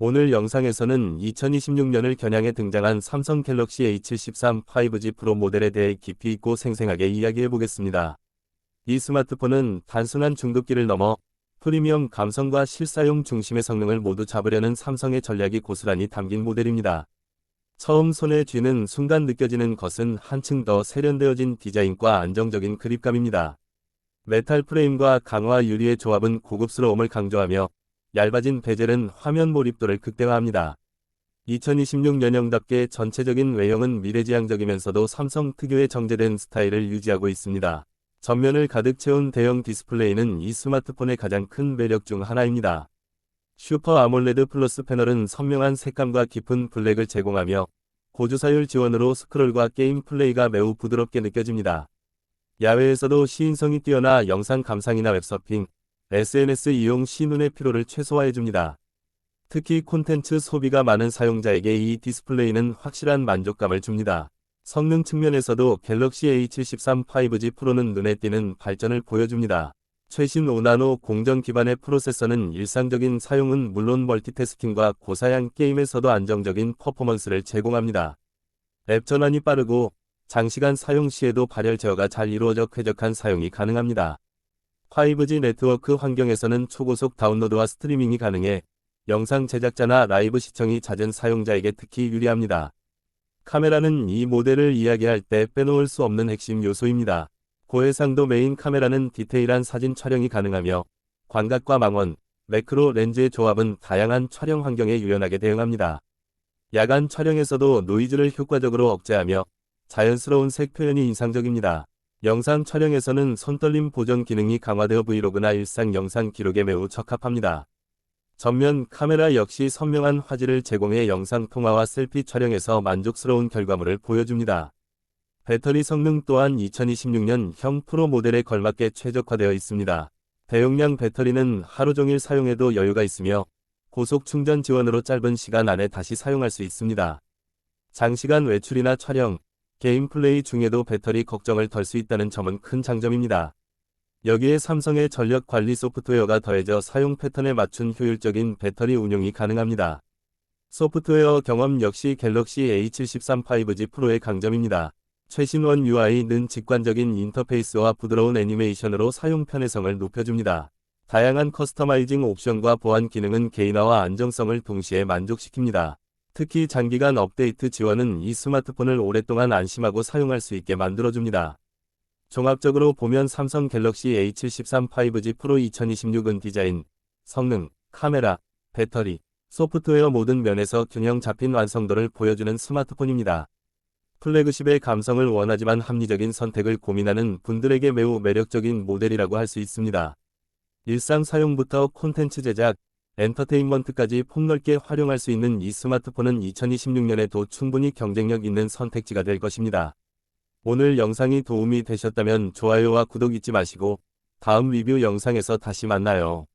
오늘 영상에서는 2026년을 겨냥해 등장한 삼성 갤럭시 A73 5G 프로 모델에 대해 깊이 있고 생생하게 이야기해 보겠습니다. 이 스마트폰은 단순한 중급기를 넘어 프리미엄 감성과 실사용 중심의 성능을 모두 잡으려는 삼성의 전략이 고스란히 담긴 모델입니다. 처음 손에 쥐는 순간 느껴지는 것은 한층 더 세련되어진 디자인과 안정적인 그립감입니다. 메탈 프레임과 강화 유리의 조합은 고급스러움을 강조하며 얇아진 베젤은 화면 몰입도를 극대화합니다. 2026년형답게 전체적인 외형은 미래지향적이면서도 삼성 특유의 정제된 스타일을 유지하고 있습니다. 전면을 가득 채운 대형 디스플레이는 이 스마트폰의 가장 큰 매력 중 하나입니다. 슈퍼 아몰레드 플러스 패널은 선명한 색감과 깊은 블랙을 제공하며 고주사율 지원으로 스크롤과 게임 플레이가 매우 부드럽게 느껴집니다. 야외에서도 시인성이 뛰어나 영상 감상이나 웹서핑, SNS 이용 시 눈의 피로를 최소화해줍니다. 특히 콘텐츠 소비가 많은 사용자에게 이 디스플레이는 확실한 만족감을 줍니다. 성능 측면에서도 갤럭시 A73 5G 프로는 눈에 띄는 발전을 보여줍니다. 최신 5나노 공정 기반의 프로세서는 일상적인 사용은 물론 멀티태스킹과 고사양 게임에서도 안정적인 퍼포먼스를 제공합니다. 앱 전환이 빠르고 장시간 사용 시에도 발열 제어가 잘 이루어져 쾌적한 사용이 가능합니다. 5G 네트워크 환경에서는 초고속 다운로드와 스트리밍이 가능해 영상 제작자나 라이브 시청이 잦은 사용자에게 특히 유리합니다. 카메라는 이 모델을 이야기할 때 빼놓을 수 없는 핵심 요소입니다. 고해상도 메인 카메라는 디테일한 사진 촬영이 가능하며 광각과 망원, 매크로 렌즈의 조합은 다양한 촬영 환경에 유연하게 대응합니다. 야간 촬영에서도 노이즈를 효과적으로 억제하며 자연스러운 색 표현이 인상적입니다. 영상 촬영에서는 손떨림 보정 기능이 강화되어 브이로그나 일상 영상 기록에 매우 적합합니다. 전면 카메라 역시 선명한 화질을 제공해 영상 통화와 셀피 촬영에서 만족스러운 결과물을 보여줍니다. 배터리 성능 또한 2026년형 프로 모델에 걸맞게 최적화되어 있습니다. 대용량 배터리는 하루 종일 사용해도 여유가 있으며 고속 충전 지원으로 짧은 시간 안에 다시 사용할 수 있습니다. 장시간 외출이나 촬영, 게임 플레이 중에도 배터리 걱정을 덜 수 있다는 점은 큰 장점입니다. 여기에 삼성의 전력 관리 소프트웨어가 더해져 사용 패턴에 맞춘 효율적인 배터리 운용이 가능합니다. 소프트웨어 경험 역시 갤럭시 A73 5G 프로의 강점입니다. 최신 원 UI는 직관적인 인터페이스와 부드러운 애니메이션으로 사용 편의성을 높여줍니다. 다양한 커스터마이징 옵션과 보안 기능은 개인화와 안정성을 동시에 만족시킵니다. 특히 장기간 업데이트 지원은 이 스마트폰을 오랫동안 안심하고 사용할 수 있게 만들어줍니다. 종합적으로 보면 삼성 갤럭시 A73 5G 프로 2026은 디자인, 성능, 카메라, 배터리, 소프트웨어 모든 면에서 균형 잡힌 완성도를 보여주는 스마트폰입니다. 플래그십의 감성을 원하지만 합리적인 선택을 고민하는 분들에게 매우 매력적인 모델이라고 할 수 있습니다. 일상 사용부터 콘텐츠 제작, 엔터테인먼트까지 폭넓게 활용할 수 있는 이 스마트폰은 2026년에도 충분히 경쟁력 있는 선택지가 될 것입니다. 오늘 영상이 도움이 되셨다면 좋아요와 구독 잊지 마시고 다음 리뷰 영상에서 다시 만나요.